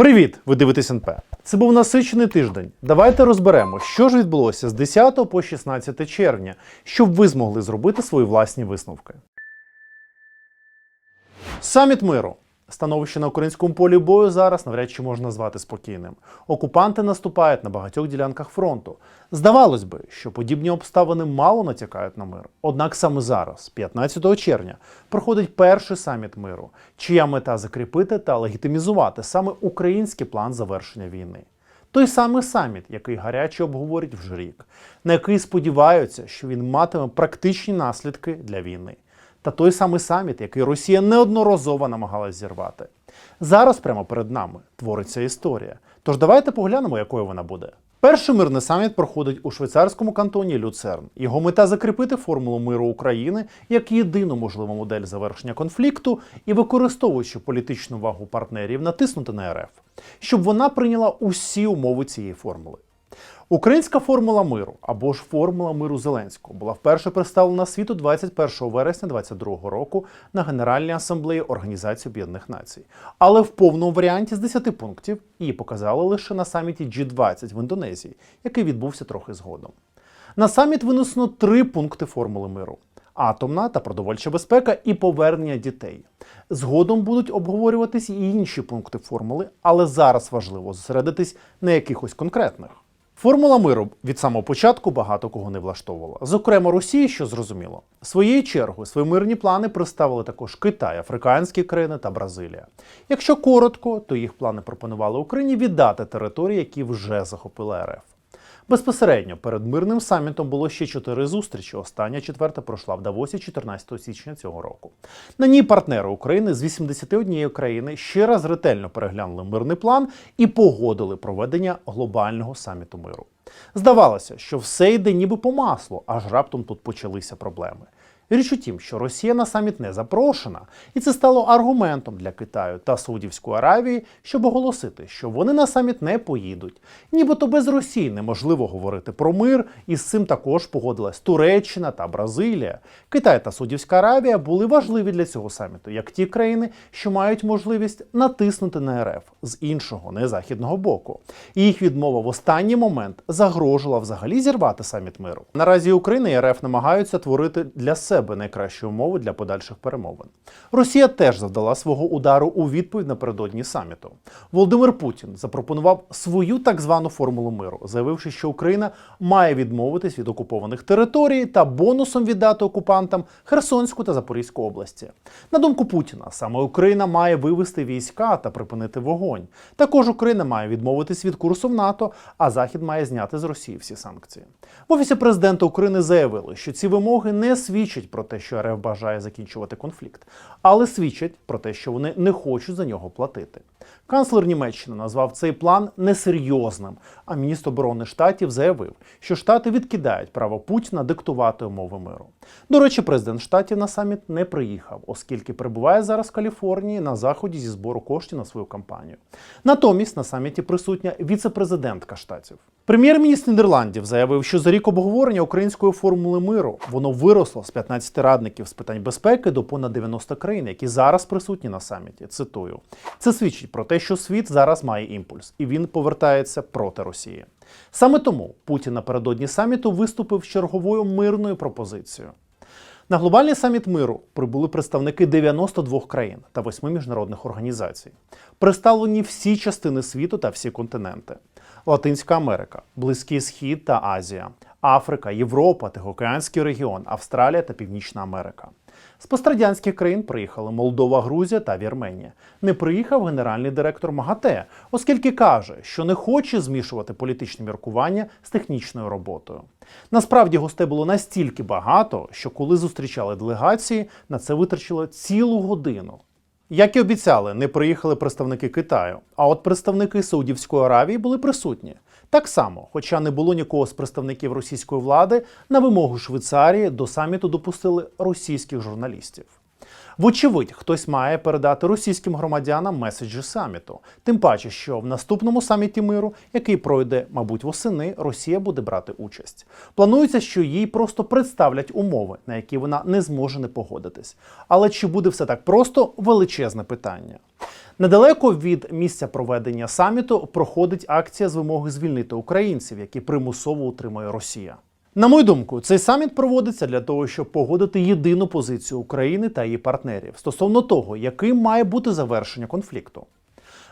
Привіт! Ви дивитесь НП. Це був насичений тиждень. Давайте розберемо, що ж відбулося з 10 по 16 червня, щоб ви змогли зробити свої власні висновки. Саміт миру. Становище на українському полі бою зараз навряд чи можна назвати спокійним. Окупанти наступають на багатьох ділянках фронту. Здавалось би, що подібні обставини мало натякають на мир. Однак саме зараз, 15 червня, проходить перший саміт миру, чия мета закріпити та легітимізувати саме український план завершення війни. Той самий саміт, який гаряче обговорять вже рік, на який сподіваються, що він матиме практичні наслідки для війни. Та той самий саміт, який Росія неодноразово намагалась зірвати. Зараз прямо перед нами твориться історія. Тож давайте поглянемо, якою вона буде. Перший мирний саміт проходить у швейцарському кантоні Люцерн. Його мета закріпити формулу миру України як єдину можливу модель завершення конфлікту і, використовуючи політичну вагу партнерів, натиснути на РФ, щоб вона прийняла усі умови цієї формули. Українська формула миру або ж формула миру Зеленського була вперше представлена світу 21 вересня 2022 року на Генеральній асамблеї Організації Об'єднаних Націй. Але в повному варіанті з 10 пунктів її показали лише на саміті G20 в Індонезії, який відбувся трохи згодом. На саміт винесено три пункти формули миру: атомна та продовольча безпека і повернення дітей. Згодом будуть обговорюватись і інші пункти формули, але зараз важливо зосередитись на якихось конкретних. Формула миру від самого початку багато кого не влаштовувала. Зокрема, Росії, що зрозуміло. Своєю чергою свої мирні плани представили також Китай, африканські країни та Бразилія. Якщо коротко, то їх плани пропонували Україні віддати території, які вже захопила РФ. Безпосередньо перед мирним самітом було ще чотири зустрічі. Остання четверта пройшла в Давосі 14 січня цього року. На ній партнери України з 81 країни ще раз ретельно переглянули мирний план і погодили проведення глобального саміту миру. Здавалося, що все йде ніби по маслу, аж раптом тут почалися проблеми. Річ у тім, що Росія на саміт не запрошена, і це стало аргументом для Китаю та Саудівської Аравії, щоб оголосити, що вони на саміт не поїдуть. Нібито без Росії неможливо говорити про мир, і з цим також погодилась Туреччина та Бразилія. Китай та Саудівська Аравія були важливі для цього саміту, як ті країни, що мають можливість натиснути на РФ з іншого, не західного боку. І їх відмова в останній момент загрожувала взагалі зірвати саміт миру. Наразі Україна і РФ намагаються творити для себе найкращі умови для подальших перемовин. Росія теж завдала свого удару у відповідь напередодні саміту. Володимир Путін запропонував свою так звану формулу миру, заявивши, що Україна має відмовитись від окупованих територій та бонусом віддати окупантам Херсонську та Запорізьку області. На думку Путіна, саме Україна має вивести війська та припинити вогонь. Також Україна має відмовитись від курсу в НАТО, а Захід має зняти з Росії всі санкції. В офісі президента України заявили, що ці вимоги не свідчать про те, що РФ бажає закінчувати конфлікт, але свідчать про те, що вони не хочуть за нього платити. Канцлер Німеччини назвав цей план несерйозним. А міністр оборони штатів заявив, що штати відкидають право Путіна диктувати умови миру. До речі, президент штатів на саміт не приїхав, оскільки перебуває зараз в Каліфорнії на заході зі збору коштів на свою кампанію. Натомість на саміті присутня віце-президентка штатів. Прем'єр-міністр Нідерландів заявив, що за рік обговорення української формули миру воно виросло з 15 радників з питань безпеки до понад 90 країн, які зараз присутні на саміті. Цитую, це свідчить про те, що світ зараз має імпульс, і він повертається проти Росії. Саме тому Путін напередодні саміту виступив з черговою мирною пропозицією. На глобальний саміт миру прибули представники 92 країн та 8 міжнародних організацій. Представлені всі частини світу та всі континенти: Латинська Америка, Близький Схід та Азія, Африка, Європа, Тихоокеанський регіон, Австралія та Північна Америка. З пострадянських країн приїхали Молдова, Грузія та Вірменія. Не приїхав генеральний директор МАГАТЕ, оскільки каже, що не хоче змішувати політичні міркування з технічною роботою. Насправді гостей було настільки багато, що коли зустрічали делегації, на це витрачило цілу годину. Як і обіцяли, не приїхали представники Китаю, а от представники Саудівської Аравії були присутні. Так само, хоча не було нікого з представників російської влади, на вимогу Швейцарії до саміту допустили російських журналістів. Вочевидь, хтось має передати російським громадянам меседжі саміту. Тим паче, що в наступному саміті миру, який пройде, мабуть, восени, Росія буде брати участь. Планується, що їй просто представлять умови, на які вона не зможе не погодитись. Але чи буде все так просто величезне питання? Недалеко від місця проведення саміту проходить акція з вимоги звільнити українців, які примусово утримує Росія. На мою думку, цей саміт проводиться для того, щоб погодити єдину позицію України та її партнерів стосовно того, яким має бути завершення конфлікту.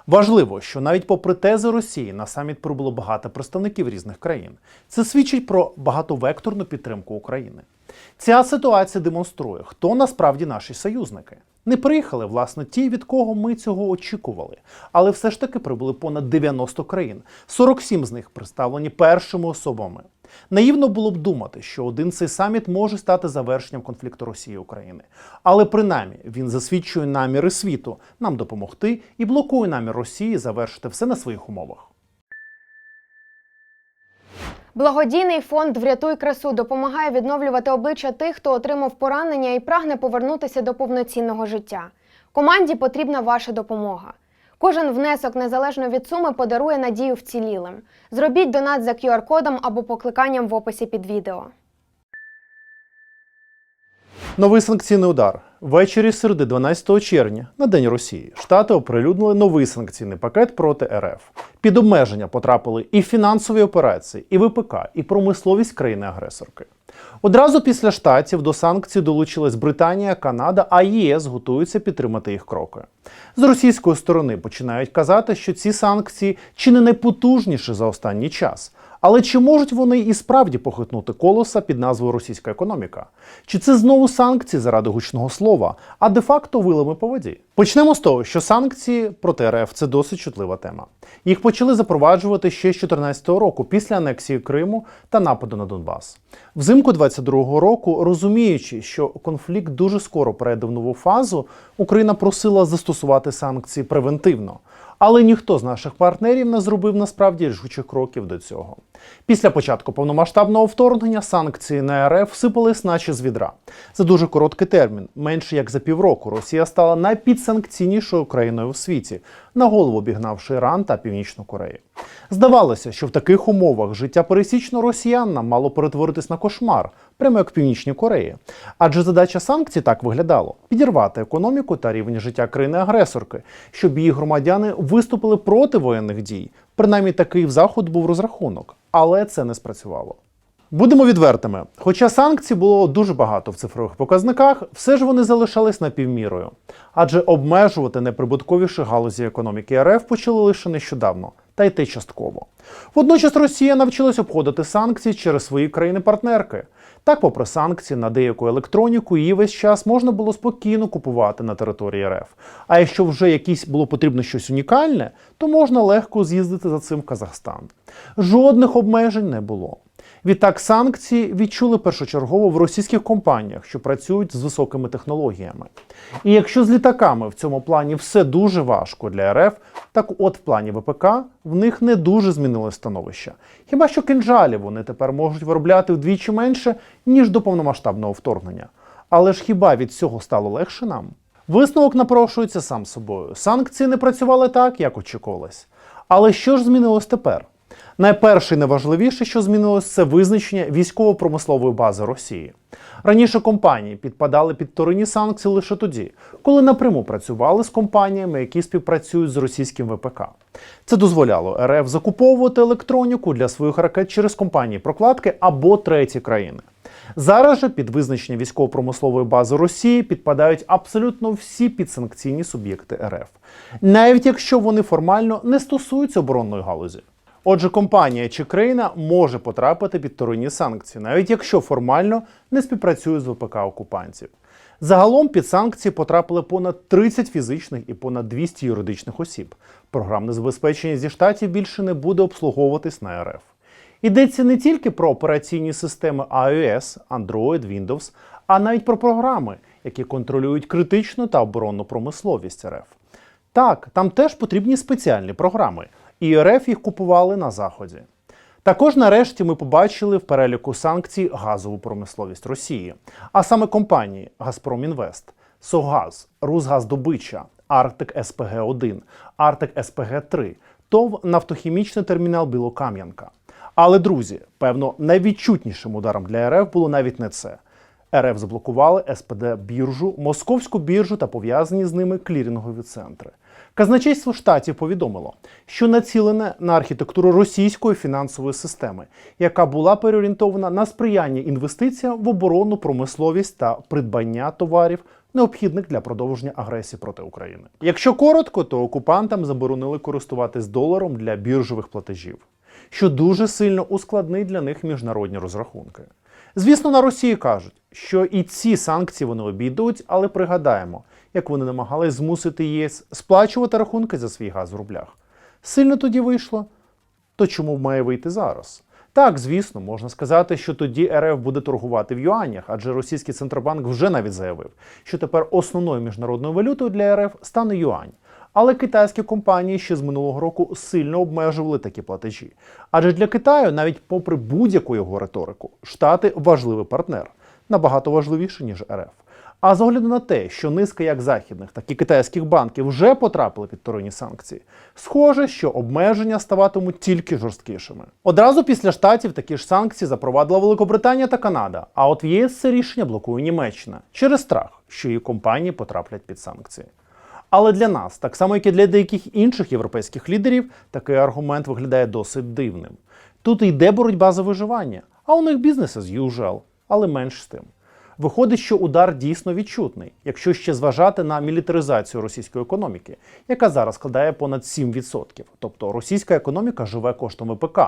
Важливо, що навіть попри тези Росії на саміт прибуло багато представників різних країн. Це свідчить про багатовекторну підтримку України. Ця ситуація демонструє, хто насправді наші союзники. Не приїхали, власне, ті, від кого ми цього очікували, але все ж таки прибули понад 90 країн. 47 з них представлені першими особами. Наївно було б думати, що один цей саміт може стати завершенням конфлікту Росії і України. Але принаймні він засвідчує наміри світу нам допомогти і блокує намір Росії завершити все на своїх умовах. Благодійний фонд Врятуй красу допомагає відновлювати обличчя тих, хто отримав поранення і прагне повернутися до повноцінного життя. Команді потрібна ваша допомога. Кожен внесок, незалежно від суми, подарує надію вцілілим. Зробіть донат за QR-кодом або покликанням в описі під відео. Новий санкційний удар. Ввечері середи 12 червня, на День Росії, Штати оприлюднили новий санкційний пакет проти РФ. Під обмеження потрапили і фінансові операції, і ВПК, і промисловість країни-агресорки. Одразу після штатів до санкцій долучилась Британія, Канада, а ЄС готуються підтримати їх кроки. З російської сторони починають казати, що ці санкції чи не найпотужніші за останній час. Але чи можуть вони і справді похитнути колоса під назвою російська економіка? Чи це знову санкції заради гучного слова, а де-факто вилами по воді? Почнемо з того, що санкції проти РФ це досить чутлива тема. Їх почали запроваджувати ще з 2014 року після анексії Криму та нападу на Донбас. Взимку 22-го року, розуміючи, що конфлікт дуже скоро перейде в нову фазу, Україна просила застосувати санкції превентивно. Але ніхто з наших партнерів не зробив насправді рішучих кроків до цього. Після початку повномасштабного вторгнення санкції на РФ сипались наче з відра. За дуже короткий термін, менше як за півроку, Росія стала найпідсанкційнішою країною в світі, на голову обігнавши Іран та Північну Корею. Здавалося, що в таких умовах життя пересічного росіянна мало перетворитись на кошмар, прямо як в Північній Кореї. Адже задача санкцій так виглядало: підірвати економіку та рівень життя країни-агресорки, щоб її громадяни виступили проти воєнних дій. Принаймні такий в заход був розрахунок, але це не спрацювало. Будемо відвертими. Хоча санкцій було дуже багато в цифрових показниках, все ж вони залишались напівмірою. Адже обмежувати найприбутковіші галузі економіки РФ почали лише нещодавно, та й те частково. Водночас Росія навчилась обходити санкції через свої країни-партнерки. Так, попри санкції на деяку електроніку, її весь час можна було спокійно купувати на території РФ. А якщо вже якісь було потрібно щось унікальне, то можна легко з'їздити за цим в Казахстан. Жодних обмежень не було. Відтак санкції відчули першочергово в російських компаніях, що працюють з високими технологіями. І якщо з літаками в цьому плані все дуже важко для РФ, так от в плані ВПК в них не дуже змінилось становище. Хіба що кинжалів вони тепер можуть виробляти вдвічі менше, ніж до повномасштабного вторгнення. Але ж хіба від цього стало легше нам? Висновок напрошується сам собою. Санкції не працювали так, як очікувалось. Але що ж змінилось тепер? Найперше і найважливіше, що змінилось, це визначення військово-промислової бази Росії. Раніше компанії підпадали під вторинні санкції лише тоді, коли напряму працювали з компаніями, які співпрацюють з російським ВПК. Це дозволяло РФ закуповувати електроніку для своїх ракет через компанії прокладки або треті країни. Зараз же під визначення військово-промислової бази Росії підпадають абсолютно всі підсанкційні суб'єкти РФ, навіть якщо вони формально не стосуються оборонної галузі. Отже, компанія чи країна може потрапити під вторинні санкції, навіть якщо формально не співпрацює з ВПК окупантів. Загалом під санкції потрапили понад 30 фізичних і понад 200 юридичних осіб. Програмне забезпечення зі штатів більше не буде обслуговуватись на РФ. Йдеться не тільки про операційні системи iOS, Android, Windows, а навіть про програми, які контролюють критичну та оборонну промисловість РФ. Так, там теж потрібні спеціальні програми, і РФ їх купували на Заході. Також нарешті ми побачили в переліку санкцій газову промисловість Росії, а саме компанії Газпром Інвест. Согаз, Русгаздобича, Арктик СПГ 1 Арктик СПГ 3 ТОВ нафтохімічний термінал Білокам'янка. Але друзі, певно, найвідчутнішим ударом для РФ було навіть не це. РФ заблокували СПД біржу, московську біржу та пов'язані з ними клірінгові центри. Казначейство штатів повідомило, що націлене на архітектуру російської фінансової системи, яка була переорієнтована на сприяння інвестиціям в оборонну промисловість та придбання товарів, необхідних для продовження агресії проти України. Якщо коротко, то окупантам заборонили користуватись доларом для біржових платежів, що дуже сильно ускладнить для них міжнародні розрахунки. Звісно, на Росії кажуть, що і ці санкції вони обійдуть, але пригадаємо, як вони намагались змусити ЄС сплачувати рахунки за свій газ в рублях. Сильно тоді вийшло, то чому має вийти зараз? Так, звісно, можна сказати, що тоді РФ буде торгувати в юанях, адже російський центробанк вже навіть заявив, що тепер основною міжнародною валютою для РФ стане юань. Але китайські компанії ще з минулого року сильно обмежували такі платежі. Адже для Китаю, навіть попри будь-яку його риторику, Штати важливий партнер, набагато важливіший, ніж РФ. А з огляду на те, що низка як західних, так і китайських банків вже потрапили під вторинні санкції, схоже, що обмеження ставатимуть тільки жорсткішими. Одразу після штатів такі ж санкції запровадила Великобританія та Канада. А от в ЄС це рішення блокує Німеччина через страх, що її компанії потраплять під санкції. Але для нас, так само як і для деяких інших європейських лідерів, такий аргумент виглядає досить дивним. Тут йде боротьба за виживання, а у них бізнес as usual, але менш з тим. Виходить, що удар дійсно відчутний, якщо ще зважати на мілітаризацію російської економіки, яка зараз складає понад 7%. Тобто російська економіка живе коштом ВПК,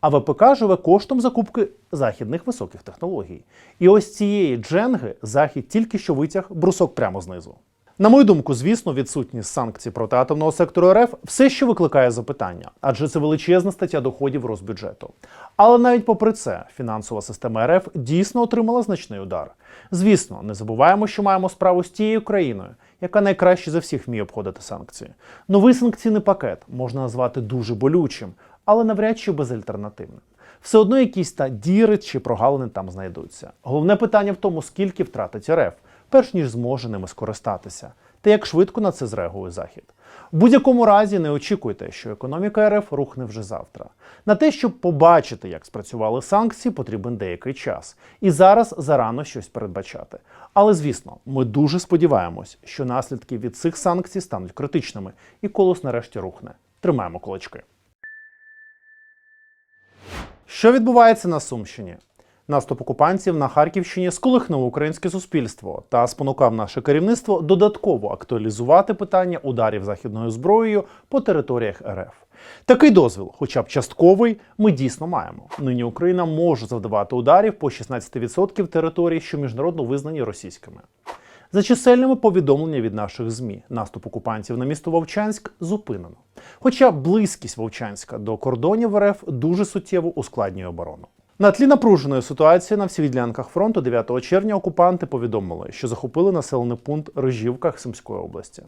а ВПК живе коштом закупки західних високих технологій. І ось цієї дженги захід тільки що витяг брусок прямо знизу. На мою думку, звісно, відсутність санкцій проти атомного сектору РФ все ще викликає запитання, адже це величезна стаття доходів Росбюджету. Але навіть попри це, фінансова система РФ дійсно отримала значний удар. Звісно, не забуваємо, що маємо справу з тією країною, яка найкраще за всіх вміє обходити санкції. Новий санкційний пакет можна назвати дуже болючим, але навряд чи безальтернативним. Все одно якісь та діри чи прогалини там знайдуться. Головне питання в тому, скільки втратить РФ, перш ніж зможе ними скористатися, та як швидко на це зреагує Захід. В будь-якому разі не очікуйте, що економіка РФ рухне вже завтра. На те, щоб побачити, як спрацювали санкції, потрібен деякий час. І зараз зарано щось передбачати. Але звісно, ми дуже сподіваємось, що наслідки від цих санкцій стануть критичними, і колос нарешті рухне. Тримаємо кулачки. Що відбувається на Сумщині? Наступ окупантів на Харківщині сколихнув українське суспільство та спонукав наше керівництво додатково актуалізувати питання ударів західною зброєю по територіях РФ. Такий дозвіл, хоча б частковий, ми дійсно маємо. Нині Україна може завдавати ударів по 16% територій, що міжнародно визнані російськими. За чисельними повідомлення від наших ЗМІ, наступ окупантів на місто Вовчанськ зупинено. Хоча близькість Вовчанська до кордонів РФ дуже суттєво ускладнює оборону. На тлі напруженої ситуації на всіх ділянках фронту 9 червня окупанти повідомили, що захопили населений пункт Рожівка Хсимської області.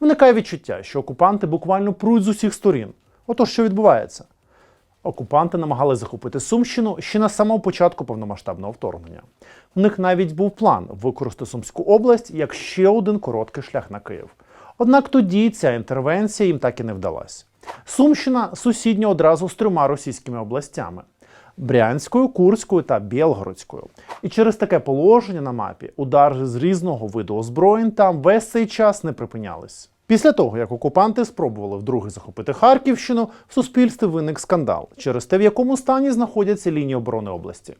Виникає відчуття, що окупанти буквально пруть з усіх сторін. Отож, що відбувається? Окупанти намагалися захопити Сумщину ще на самому початку повномасштабного вторгнення. У них навіть був план використати Сумську область як ще один короткий шлях на Київ. Однак тоді ця інтервенція їм так і не вдалась. Сумщина сусідня одразу з трьома російськими областями. Брянською, Курською та Білгородською. І через таке положення на мапі удари з різного виду озброєнь там весь цей час не припинялись. Після того, як окупанти спробували вдруге захопити Харківщину, в суспільстві виник скандал через те, в якому стані знаходяться лінії оборони області.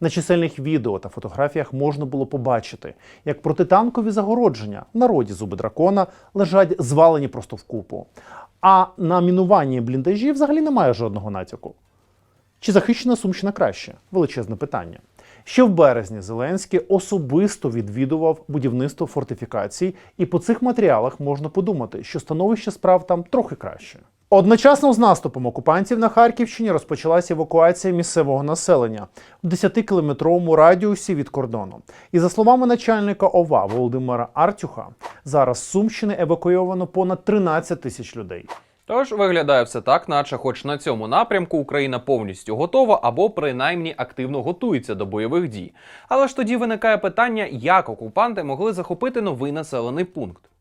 На чисельних відео та фотографіях можна було побачити, як протитанкові загородження в народі зуби дракона лежать звалені просто в купу. А на мінуванні бліндажі взагалі немає жодного натяку. Чи захищена Сумщина краще? Величезне питання. Ще в березні Зеленський особисто відвідував будівництво фортифікацій, і по цих матеріалах можна подумати, що становище справ там трохи краще. Одночасно з наступом окупантів на Харківщині розпочалася евакуація місцевого населення в 10-кілометровому радіусі від кордону. І за словами начальника ОВА Володимира Артюха, зараз з Сумщини евакуйовано понад 13 тисяч людей. Тож виглядає все так, наче хоч на цьому напрямку Україна повністю готова або принаймні активно готується до бойових дій. Але ж тоді виникає питання, як окупанти могли захопити новий населений пункт.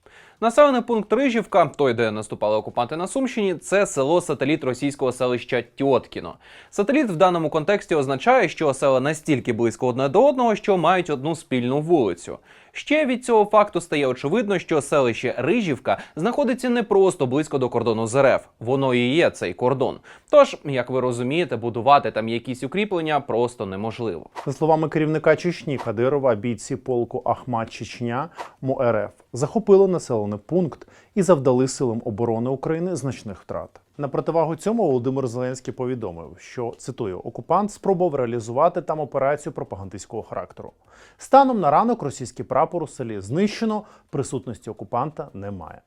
Населений пункт Рижівка, той, де наступали окупанти на Сумщині, це село сателіт російського селища Тьоткіно. Сателіт в даному контексті означає, що села настільки близько одне до одного, що мають одну спільну вулицю. Ще від цього факту стає очевидно, що селище Рижівка знаходиться не просто близько до кордону з РФ, воно і є цей кордон. Тож, як ви розумієте, будувати там якісь укріплення просто неможливо. За словами керівника Чечні Кадирова, бійці полку Ахмат Чечня МОРФ захопили населений пункт і завдали силам оборони України значних втрат. На противагу цьому Володимир Зеленський повідомив, що цитую, окупант спробував реалізувати там операцію пропагандистського характеру. Станом на ранок російський прапор у селі знищено, присутності окупанта немає.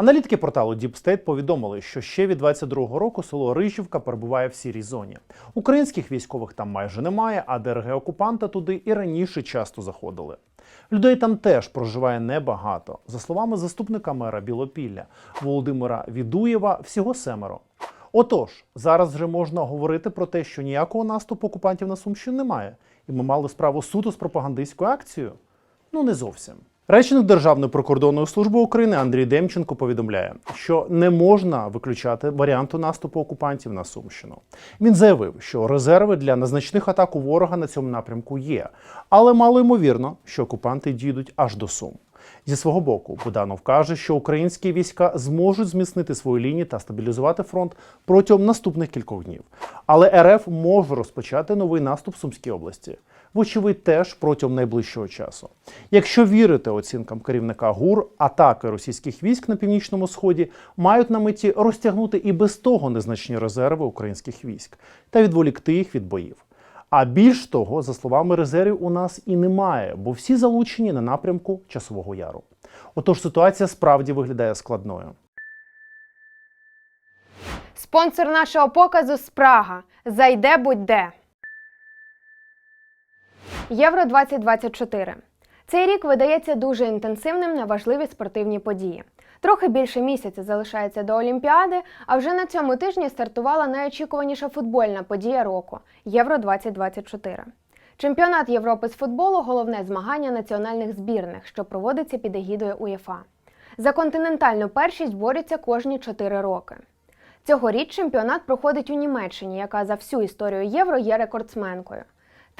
Аналітики порталу Deep State повідомили, що ще від 22-го року село Рижівка перебуває в сірій зоні. Українських військових там майже немає, а ДРГ окупанта туди і раніше часто заходили. Людей там теж проживає небагато. За словами заступника мера Білопілля Володимира Відуєва, всього семеро. Отож, зараз вже можна говорити про те, що ніякого наступу окупантів на Сумщину немає, і ми мали справу суто з пропагандистською акцією. Ну, не зовсім. Речник Державної прикордонної служби України Андрій Демченко повідомляє, що не можна виключати варіанту наступу окупантів на Сумщину. Він заявив, що резерви для незначних атак у ворога на цьому напрямку є, але мало ймовірно, що окупанти дійдуть аж до Сум. Зі свого боку, Буданов каже, що українські війська зможуть зміцнити свої лінії та стабілізувати фронт протягом наступних кількох днів. Але РФ може розпочати новий наступ в Сумській області. Вочевидь, теж протягом найближчого часу. Якщо вірити оцінкам керівника ГУР, атаки російських військ на північному сході мають на меті розтягнути і без того незначні резерви українських військ та відволікти їх від боїв. А більш того, за словами резервів, у нас і немає, бо всі залучені на напрямку часового яру. Отож, ситуація справді виглядає складною. Спонсор нашого показу Спрага. Зайде будь-де. Євро 2024. Цей рік видається дуже інтенсивним на важливі спортивні події. Трохи більше місяця залишається до Олімпіади, а вже на цьому тижні стартувала найочікуваніша футбольна подія року Євро 2024. Чемпіонат Європи з футболу головне змагання національних збірних, що проводиться під егідою УЄФА. За континентальну першість борються кожні 4 роки. Цьогоріч чемпіонат проходить у Німеччині, яка за всю історію євро є рекордсменкою.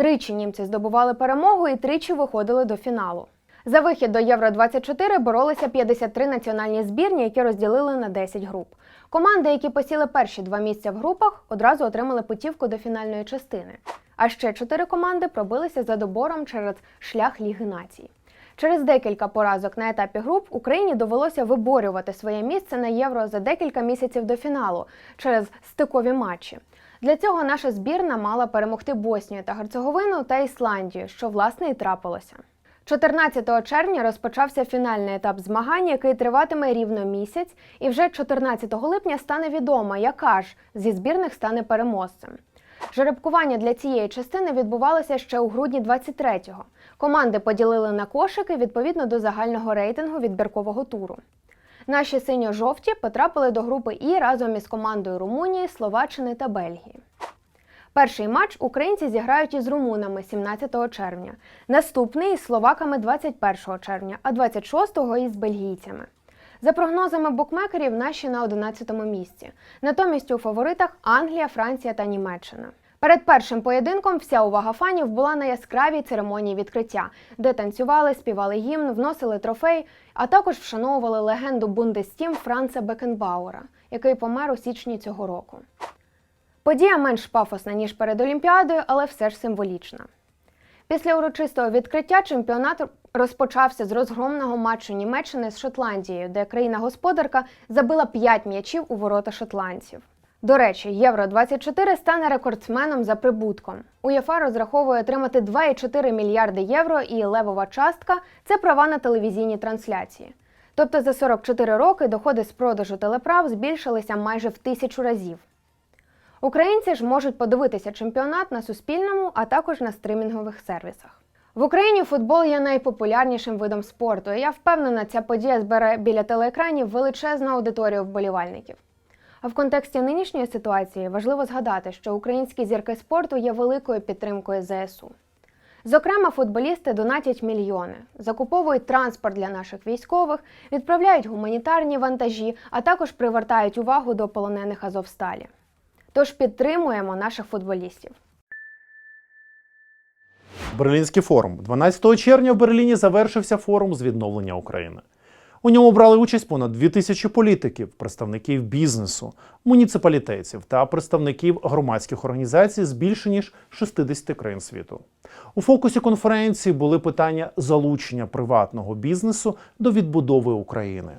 Тричі німці здобували перемогу і тричі виходили до фіналу. За вихід до Євро 24 боролися 53 національні збірні, які розділили на 10 груп. Команди, які посіли перші два місця в групах, одразу отримали путівку до фінальної частини. А ще чотири команди пробилися за добором через шлях Ліги націй. Через декілька поразок на етапі груп Україні довелося виборювати своє місце на євро за декілька місяців до фіналу через стикові матчі. Для цього наша збірна мала перемогти Боснію та Герцеговину та Ісландію, що власне і трапилося. 14 червня розпочався фінальний етап змагань, який триватиме рівно місяць, і вже 14 липня стане відомо, яка ж зі збірних стане переможцем. Жеребкування для цієї частини відбувалося ще у грудні 23-го. Команди поділили на кошики відповідно до загального рейтингу відбіркового туру. Наші синьо-жовті потрапили до групи І разом із командою Румунії, Словаччини та Бельгії. Перший матч українці зіграють із румунами 17 червня, наступний із словаками 21 червня, а 26-го із бельгійцями. За прогнозами букмекерів, наші на 11-му місці. Натомість у фаворитах Англія, Франція та Німеччина. Перед першим поєдинком вся увага фанів була на яскравій церемонії відкриття, де танцювали, співали гімн, вносили трофей, а також вшановували легенду Бундестім Франца Бекенбауера, який помер у січні цього року. Подія менш пафосна, ніж перед Олімпіадою, але все ж символічна. Після урочистого відкриття чемпіонат розпочався з розгромного матчу Німеччини з Шотландією, де країна-господарка забила 5 м'ячів у ворота шотландців. До речі, Євро 24 стане рекордсменом за прибутком. УЄФА розраховує отримати 2,4 мільярди євро, і левова частка це права на телевізійні трансляції. Тобто за 44 роки доходи з продажу телеправ збільшилися майже в тисячу разів. Українці ж можуть подивитися чемпіонат на Суспільному, а також на стримінгових сервісах. В Україні футбол є найпопулярнішим видом спорту. і Я впевнена, ця подія збере біля телеекранів величезну аудиторію вболівальників. А в контексті нинішньої ситуації важливо згадати, що українські зірки спорту є великою підтримкою ЗСУ. Зокрема, футболісти донатять мільйони, закуповують транспорт для наших військових, відправляють гуманітарні вантажі, а також привертають увагу до полонених Азовсталі. Тож підтримуємо наших футболістів. Берлінський форум. 12 червня в Берліні завершився форум з відновлення України. У ньому брали участь понад 2000 політиків, представників бізнесу, муніципалітетів та представників громадських організацій з більше ніж 60 країн світу. У фокусі конференції були питання залучення приватного бізнесу до відбудови України,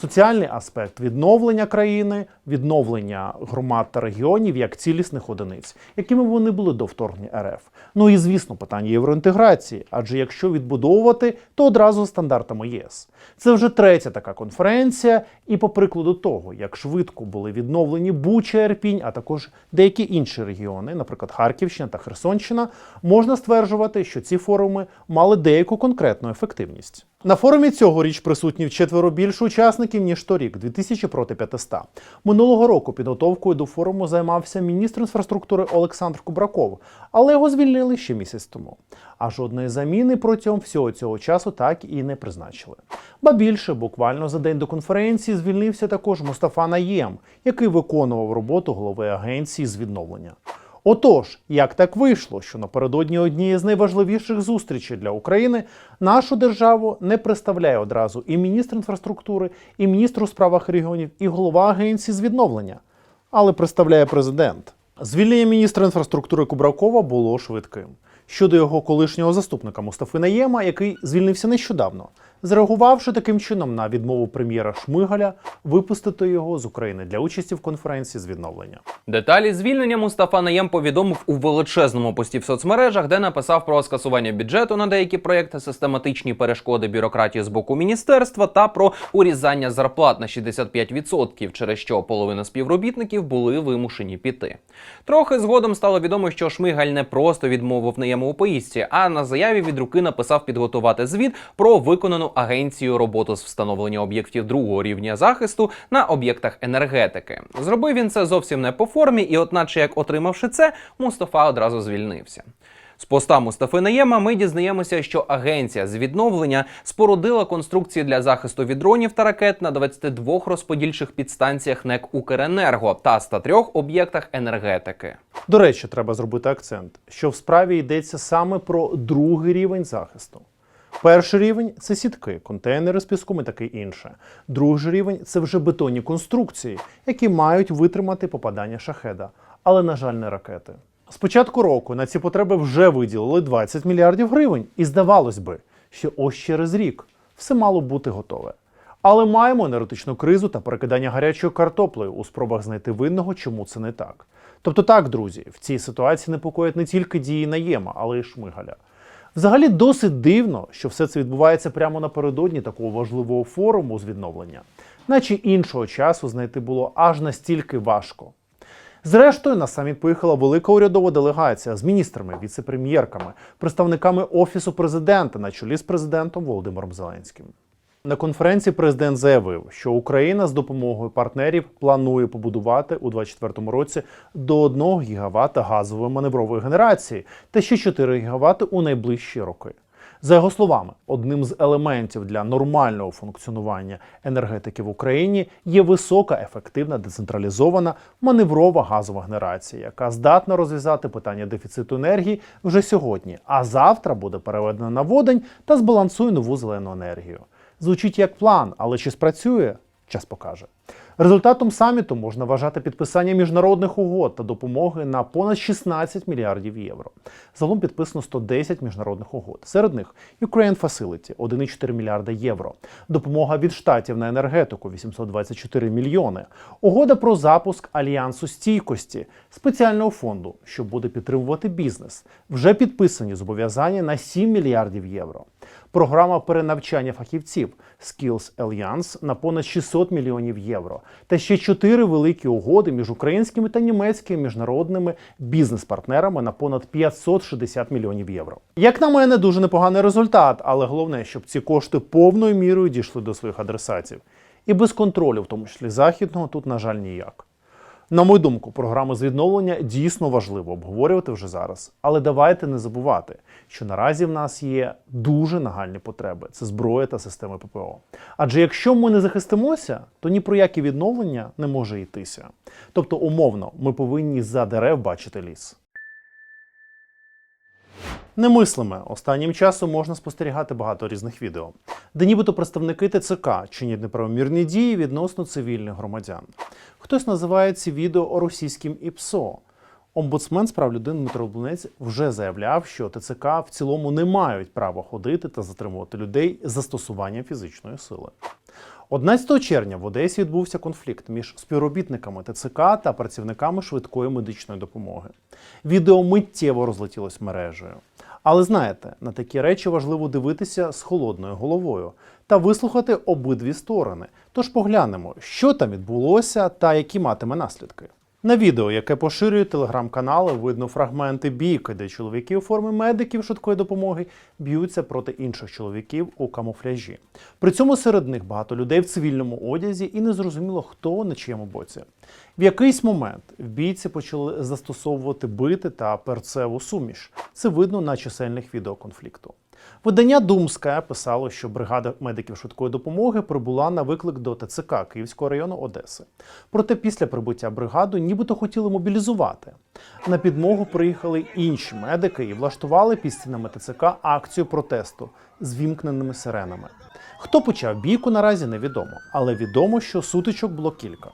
соціальний аспект відновлення країни, відновлення громад та регіонів як цілісних одиниць, якими вони були до вторгнення РФ. Ну і звісно, питання євроінтеграції, адже якщо відбудовувати, то одразу стандартами ЄС. Це вже третя така конференція, і по прикладу того, як швидко були відновлені Буча, Ірпінь, а також деякі інші регіони, наприклад, Харківщина та Херсонщина, можна стверджувати, що ці форуми мали деяку конкретну ефективність. На форумі цьогоріч присутні вчетверо більше учасників ніж торік 2000 проти 500. Минулого року підготовкою до форуму займався міністр інфраструктури Олександр Кубраков, але його звільнили ще місяць тому. А жодної заміни протягом всього цього часу так і не призначили. Ба більше, буквально за день до конференції звільнився також Мустафа Наєм, який виконував роботу голови агенції з відновлення. Отож, як так вийшло, що напередодні однієї з найважливіших зустрічей для України нашу державу не представляє одразу і міністр інфраструктури, і міністр у справах регіонів, і голова агенції з відновлення, але представляє президент. Звільнення міністра інфраструктури Кубракова було швидким. Щодо його колишнього заступника Мустафи Наєма, який звільнився нещодавно, зреагувавши таким чином на відмову прем'єра Шмигаля випустити його з України для участі в конференції з відновлення. Деталі звільнення Мустафа Наєм повідомив у величезному пості в соцмережах, де написав про скасування бюджету на деякі проекти, систематичні перешкоди бюрократії з боку міністерства та про урізання зарплат на 65%, через що половина співробітників були вимушені піти. Трохи згодом стало відомо, що Шмигаль не просто відмовив Наєму у поїздці, а на заяві від руки написав підготувати звіт про виконану агенцією роботу з встановлення об'єктів другого рівня захисту на об'єктах енергетики. Зробив він це зовсім не по формі, і, от наче як отримавши це, Мустафа одразу звільнився. З поста Мустафи Наєма ми дізнаємося, що агенція з відновлення спорудила конструкції для захисту від дронів та ракет на 22 розподільчих підстанціях НЕК Укренерго та 103 об'єктах енергетики. До речі, треба зробити акцент, що в справі йдеться саме про другий рівень захисту. Перший рівень це сітки, контейнери з піском і таке інше. Другий рівень це вже бетонні конструкції, які мають витримати попадання шахеда, але, на жаль, не ракети. З початку року на ці потреби вже виділили 20 мільярдів гривень, і здавалось би, що ось через рік все мало бути готове. Але маємо енергетичну кризу та перекидання гарячою картоплею у спробах знайти винного, чому це не так. Тобто, так, друзі, в цій ситуації непокоять не тільки дії наєма, але й шмигаля. Взагалі досить дивно, що все це відбувається прямо напередодні такого важливого форуму з відновлення, наче іншого часу знайти було аж настільки важко. Зрештою, на саміт поїхала велика урядова делегація з міністрами, віце-прем'єрками, представниками офісу президента на чолі з президентом Володимиром Зеленським. На конференції президент заявив, що Україна з допомогою партнерів планує побудувати у 2024 році до 1 гігавата газової маневрової генерації та ще 4 гігавати у найближчі роки. За його словами, одним з елементів для нормального функціонування енергетики в Україні є висока, ефективна, децентралізована маневрова газова генерація, яка здатна розв'язати питання дефіциту енергії вже сьогодні, а завтра буде переведена на водень та збалансує нову зелену енергію. Звучить як план, але чи спрацює, час покаже. Результатом саміту можна вважати підписання міжнародних угод та допомоги на понад 16 мільярдів євро. Загалом підписано 110 міжнародних угод. Серед них Ukraine Facility – 1,4 мільярда євро. Допомога від штатів на енергетику 824 мільйони. Угода про запуск альянсу стійкості спеціального фонду, що буде підтримувати бізнес. Вже підписані зобов'язання на 7 мільярдів євро. Програма перенавчання фахівців Skills Alliance на понад 600 мільйонів євро. Та ще чотири великі угоди між українськими та німецькими міжнародними бізнес-партнерами на понад 560 мільйонів євро. Як на мене, дуже непоганий результат, але головне, щоб ці кошти повною мірою дійшли до своїх адресатів. І без контролю, в тому числі західного, тут, на жаль, ніяк. На мою думку, програми з відновлення дійсно важливо обговорювати вже зараз. Але давайте не забувати, що наразі в нас є дуже нагальні потреби це зброя та системи ППО. Адже якщо ми не захистимося, то ні про які відновлення не може йтися. Тобто, умовно, ми повинні за дерев бачити ліс. Немислиме останнім часом можна спостерігати багато різних відео, де нібито представники ТЦК чинять неправомірні дії відносно цивільних громадян. Хтось називає ці відео російським ІПСО. Омбудсмен з прав людини Дмитро Блунець вже заявляв, що ТЦК в цілому не мають права ходити та затримувати людей з застосуванням фізичної сили. 11 червня в Одесі відбувся конфлікт між співробітниками ТЦК та працівниками швидкої медичної допомоги. Відео миттєво розлетілось мережею. Але знаєте, на такі речі важливо дивитися з холодною головою та вислухати обидві сторони. Тож поглянемо, що там відбулося та які матиме наслідки. На відео, яке поширює телеграм-канали, видно фрагменти бійки, де чоловіки у формі медиків швидкої допомоги б'ються проти інших чоловіків у камуфляжі. При цьому серед них багато людей в цивільному одязі і незрозуміло, хто на чиєму боці. В якийсь момент бійці почали застосовувати бити та перцеву суміш. Це видно на чисельних відео конфлікту. Видання Думська писало, що бригада медиків швидкої допомоги прибула на виклик до ТЦК Київського району Одеси. Проте після прибуття бригади нібито хотіли мобілізувати. На підмогу приїхали інші медики і влаштували під стінами ТЦК акцію протесту з вімкненими сиренами. Хто почав бійку наразі невідомо, але відомо, що сутичок було кілька.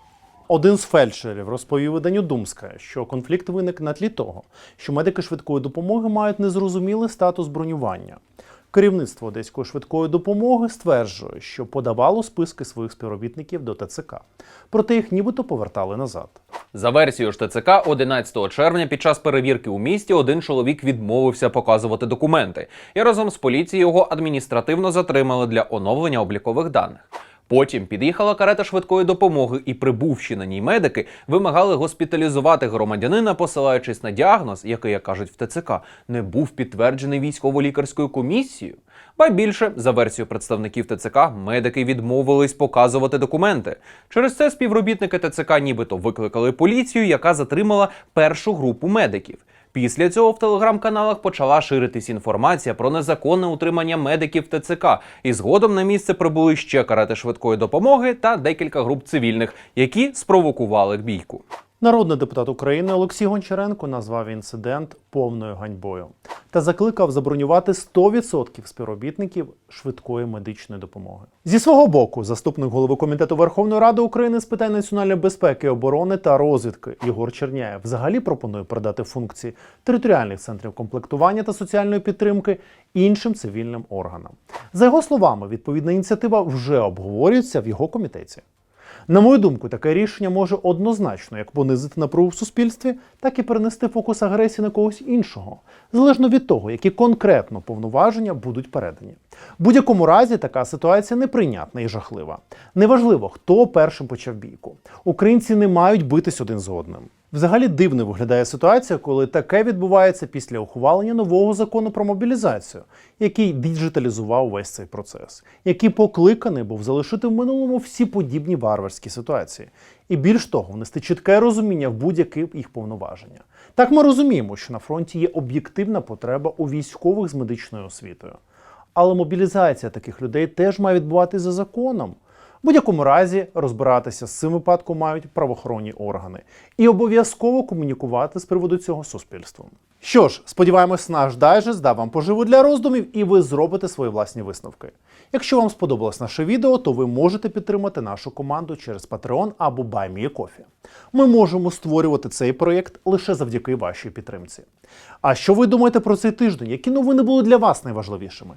Один з фельдшерів розповів виданню Думська, що конфлікт виник на тлі того, що медики швидкої допомоги мають незрозумілий статус бронювання. Керівництво Одеської швидкої допомоги стверджує, що подавало списки своїх співробітників до ТЦК, проте їх нібито повертали назад. За версією ж ТЦК, 11 червня під час перевірки у місті один чоловік відмовився показувати документи, і разом з поліцією його адміністративно затримали для оновлення облікових даних. Потім під'їхала карета швидкої допомоги, і прибувші на ній медики вимагали госпіталізувати громадянина, посилаючись на діагноз, який, як кажуть в ТЦК, не був підтверджений військово-лікарською комісією. Ба більше, за версією представників ТЦК, медики відмовились показувати документи. Через це співробітники ТЦК нібито викликали поліцію, яка затримала першу групу медиків. Після цього в телеграм-каналах почала ширитись інформація про незаконне утримання медиків ТЦК, і згодом на місце прибули ще карати швидкої допомоги та декілька груп цивільних, які спровокували бійку. Народний депутат України Олексій Гончаренко назвав інцидент повною ганьбою та закликав забронювати 100% співробітників швидкої медичної допомоги. Зі свого боку, заступник голови комітету Верховної Ради України з питань національної безпеки, оборони та розвідки Ігор Черняєв взагалі пропонує передати функції територіальних центрів комплектування та соціальної підтримки іншим цивільним органам. За його словами, відповідна ініціатива вже обговорюється в його комітеті. На мою думку, таке рішення може однозначно як понизити напругу в суспільстві, так і перенести фокус агресії на когось іншого, залежно від того, які конкретно повноваження будуть передані. В будь-якому разі така ситуація неприйнятна і жахлива. Неважливо, хто першим почав бійку. Українці не мають битись один з одним. Взагалі дивно виглядає ситуація, коли таке відбувається після ухвалення нового закону про мобілізацію, який діджиталізував весь цей процес, який покликаний був залишити в минулому всі подібні варварські ситуації, і більш того, внести чітке розуміння в будь-які їх повноваження. Так ми розуміємо, що на фронті є об'єктивна потреба у військових з медичною освітою. Але мобілізація таких людей теж має відбуватися за законом. В будь-якому разі розбиратися з цим випадком мають правоохоронні органи і обов'язково комунікувати з приводу цього суспільством. Що ж, сподіваємось, наш дайджест дав вам поживу для роздумів і ви зробите свої власні висновки. Якщо вам сподобалось наше відео, то ви можете підтримати нашу команду через Patreon або BuyMeACoffee. Ми можемо створювати цей проєкт лише завдяки вашій підтримці. А що ви думаєте про цей тиждень? Які новини були для вас найважливішими?